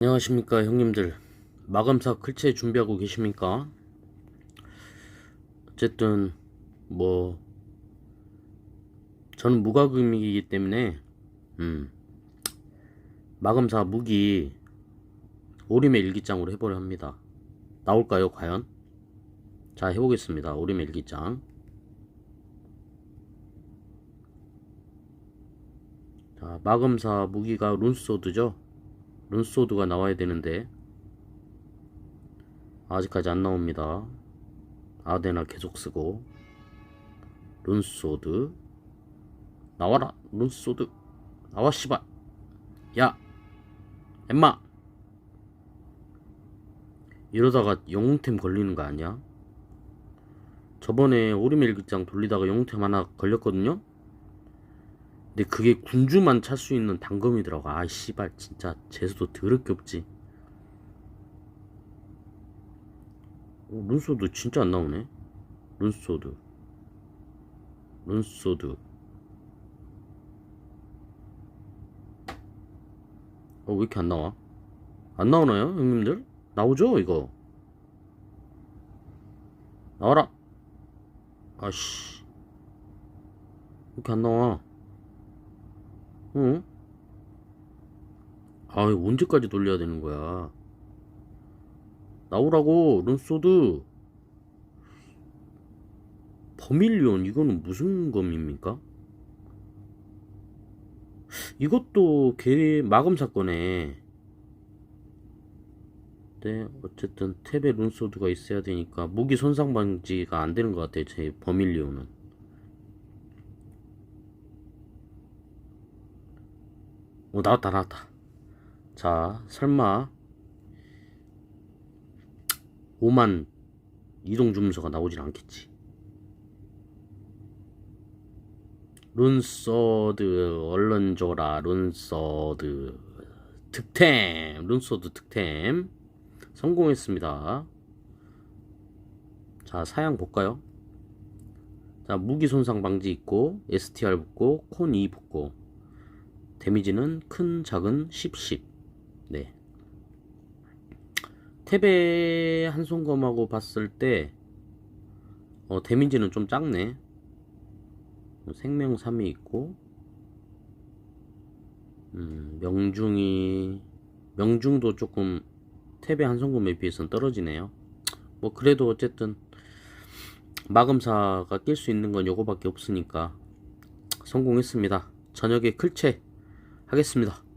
안녕하십니까 형님들 마감사 클체 준비하고 계십니까? 어쨌든 뭐 저는 무과금이기 때문에 음 마감사 무기 오림의 일기장으로 해보려 합니다 나올까요 과연? 자 해보겠습니다 오림의 일기장 자 마감사 무기가 룬소드죠 룬소드가 나와야 되는데 아직까지 안 나옵니다. 아데나 계속 쓰고 룬소드 나와라 룬소드 나와 씨발 야 엠마 이러다가 영웅템 걸리는 거 아니야? 저번에 오리멜기장 돌리다가 영웅템 하나 걸렸거든요? 근데 그게 군주만 찰 수 있는 단검이더라고. 아, 씨발, 진짜 재수도 더럽게 없지. 오, 룬소드 진짜 안 나오네. 룬소드. 룬소드. 어, 왜 이렇게 안 나와? 안 나오나요, 형님들? 나오죠, 이거? 나와라! 아씨. 왜 이렇게 안 나와? 응? 아, 언제까지 돌려야 되는 거야? 나오라고, 룬소드. 버밀리온, 이거는 무슨 검입니까? 이것도 개 마금 사건에. 네, 어쨌든 탭에 룬소드가 있어야 되니까 무기 손상 방지가 안 되는 것 같아요, 제 버밀리온은. 오 나왔다 나왔다. 자 설마 5만 이동 주문서가 나오진 않겠지? 룬서드 얼른 줘라 룬서드 득템 룬서드 득템. 성공했습니다. 자 사양 볼까요? 자 무기 손상 방지 있고 STR 붙고 콘2 붙고 데미지는 큰, 작은 10, 10. 네. 탭의 한손검하고 봤을 때, 어, 데미지는 좀 작네. 생명 3이 있고, 음, 명중이, 명중도 조금 탭의 한손검에 비해서는 떨어지네요. 뭐, 그래도 어쨌든, 마금사가 낄 수 있는 건 요거밖에 없으니까, 성공했습니다. 저녁에 클체 하겠습니다.